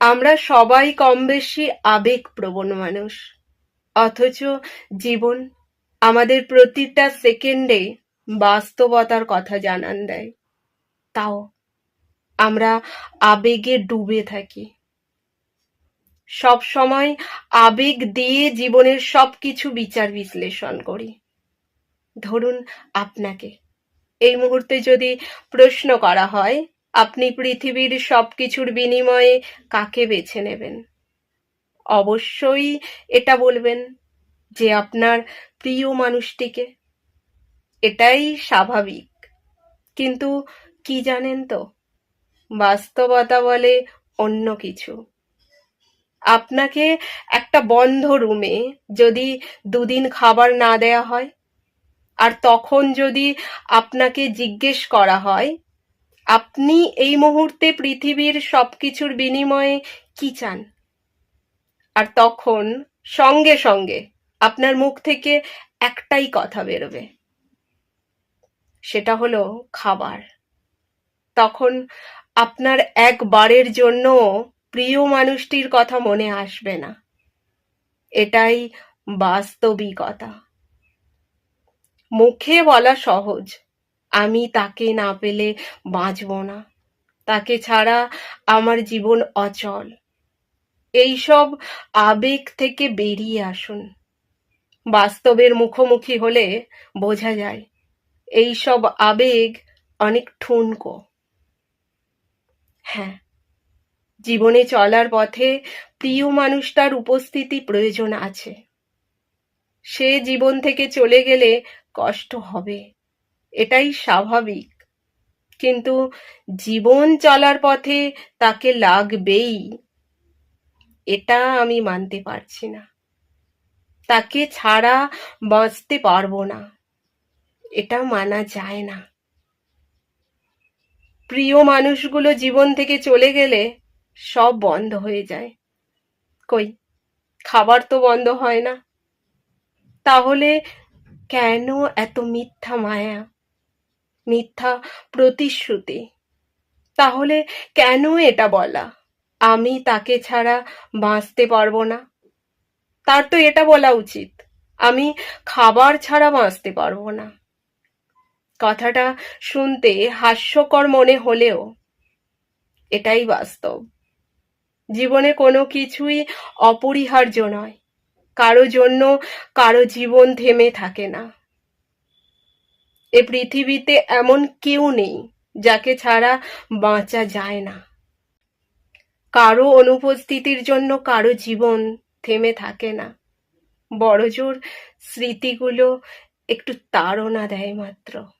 আমরা সবাই কম কমবেশি আবেগপ্রবণ মানুষ। অথচ জীবন আমাদের প্রতিটা সেকেন্ডে বাস্তবতার কথা জানান দেয়। তাও আমরা আবেগে ডুবে থাকি। সব সময় আবেগ দিয়ে জীবনের সবকিছু বিচার বিশ্লেষণ করি। ধরুন আপনাকে, এই মুহূর্তে যদি প্রশ্ন করা হয় আপনি পৃথিবীর সবকিছুর বিনিময়ে কাকে বেছে নেবেন? অবশ্যই এটা বলবেন যে আপনার প্রিয় মানুষটিকে। এটাই স্বাভাবিক। কিন্তু কি জানেন তো? বাস্তবতা বলে অন্য কিছু। আপনাকে একটা বন্ধ রুমে যদি দুদিন খাবার না দেয়া হয়, আর তখন যদি আপনাকে জিজ্ঞেস করা হয় আপনি এই মুহূর্তে পৃথিবীর সবকিছুর বিনিময়ে কি চান? আর তখন সঙ্গে সঙ্গে আপনার মুখ থেকে একটাই কথা বেরোবে। সেটা হলো খাবার। তখন আপনার একবারের জন্য প্রিয় মানুষটির কথা মনে আসবে না। এটাই বাস্তবিকতা। মুখে বলা সহজ আমি তাকে না পেলে বাঁচব না। তাকে ছাড়া আমার জীবন অচল। এইসব আবেগ থেকে বেরিয়ে আসুন। বাস্তবের মুখোমুখি হলে বোঝা যায় এইসব আবেগ অনেক ঠুনকো। হ্যাঁ জীবনে চলার পথে প্রিয় মানুষটার উপস্থিতি প্রয়োজন আছে। সে জীবন থেকে চলে গেলে কষ্ট হবে। এটাই স্বাভাবিক। কিন্তু জীবন চলার পথে তাকে লাগবেই, এটা আমি মানতে পারছি না। তাকে ছাড়া বাঁচতে পারব না, এটা মানা যায় না। প্রিয় মানুষগুলো জীবন থেকে চলে গেলে সব বন্ধ হয়ে যায়। কই, খাবার তো বন্ধ হয় না। তাহলে কেন এত মিথ্যা মায়া? মিথ্যা প্রতিশ্রুতি। তাহলে কেন এটা বলা? আমি তাকে ছাড়া বাঁচতে পারব না। তার তো এটা বলা উচিত, আমি খাবার ছাড়া বাঁচতে পারব না। কথাটা শুনতে হাস্যকর মনে হলেও এটাই বাস্তব। জীবনে কোনো কিছুই অপরিহার্য নয়, কারও জন্য কারও জীবন থেমে থাকে না। এ পৃথিবীতে এমন কেউ নেই যাকে ছাড়া বাঁচা যায় না। কারও অনুপস্থিতির জন্য কারও জীবন থেমে থাকে না। বড়জোর স্মৃতিগুলো একটু তাড়না দেয় মাত্র।